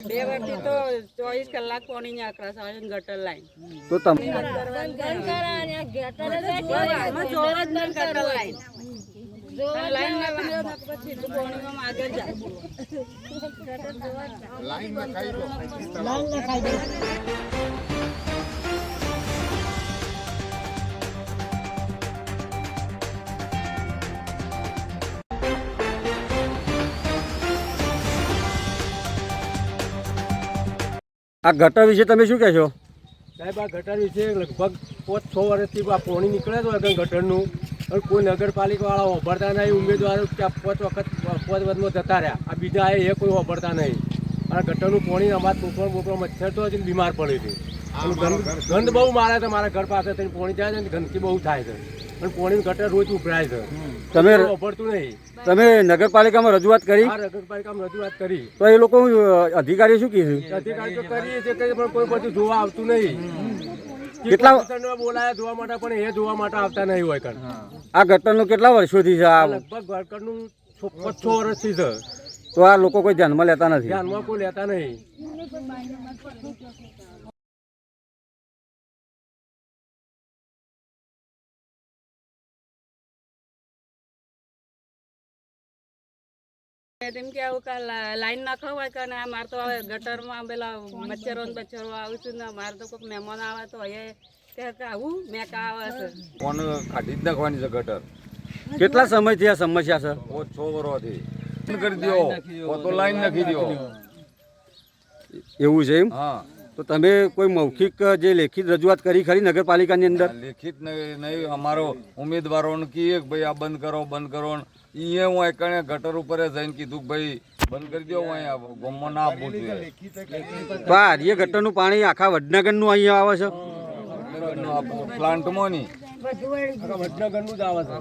બે વર્ષથી તો ચોવીસ કલાક પાણી ની આકરા આવે ગટર લાઈન. તો તમે લાઈન. આ ગટર વિશે તમે શું કહેશો? સાહેબ આ ગટર વિશે લગભગ પાંચ છ વર્ષથી આ પાણી નીકળે તો આગળ ગટરનું. પણ કોઈ નગરપાલિકાવાળા વાપરતા નહીં ઉમેદવારો કે આ પાંચ વખત પાંચ વર્ષમાં જતા રહ્યા. આ બીજા એ કોઈ વાપરતા નહીં. અને ગટરનું પાણી અમારા મોકળો મોકળો મચ્છર તો બીમાર પડે છે. અને ગંધ ગંધ બહુ મારે છે મારા ઘર પાસે પાણી જાય છે ને ગંદકી બહુ થાય છે. પણ પોણી ગટર રોજ ઉભરાય છે. તમે વાપરતું નહીં. તમે નગરપાલિકામાં રજૂઆત કરી? નગરપાલિકામાં રજૂઆત કરી. તો એ લોકો અધિકારી શું કીધું અધિકારી તો કરીએ છે કે પણ કોઈ બધું જોવા આવતું નહીં. કેટલા- બોલાયા જોવા માટે પણ એ જોવા માટે આવતા નહીં હોય કણ. આ ગટરનું કેટલા વર્ષોથી છે આ? લગભગ ગટરનું છ વર્ષથી છે. તો આ લોકો કોઈ ધ્યાનમાં લેતા નથી? ધ્યાનમાં કોઈ લેતા નહીં. તેમ કે આવું કા લાઈન ના ખવાય કે મારે તો હવે ગટરમાં પેલા મચ્છરો ને આવું છું ને મારે તો કોઈ મહેમાન આવે તો એ કે આવું મેં કા આવે છે. કોણ કાઢી જ નાખવાની છે ગટર. કેટલા સમયથી આ સમસ્યા છે ઓ છ વર્ષથી કરી દો તો લાઈન નાખી દો એવું છે એમ? હા. તો તમે કોઈ મૌખિક જે લેખિત રજૂઆત કરી ખરી નગરપાલિકાની અંદર? લેખિત નહીં નહીં. અમારો ઉમેદવારોને કહીએ કે ભાઈ આ બંધ કરો બંધ કરો એ હું એકણે ગટર ઉપર જઈને કીધું ભાઈ બંધ કરી દો અહીંયા ગમો ના આપવું જોઈએ બાર એ આર્ય ગટરનું પાણી આખા વડનગરનું અહીંયા આવે છે? પ્લાન્ટમાં નહીં. વડનગરનું જ આવે છે.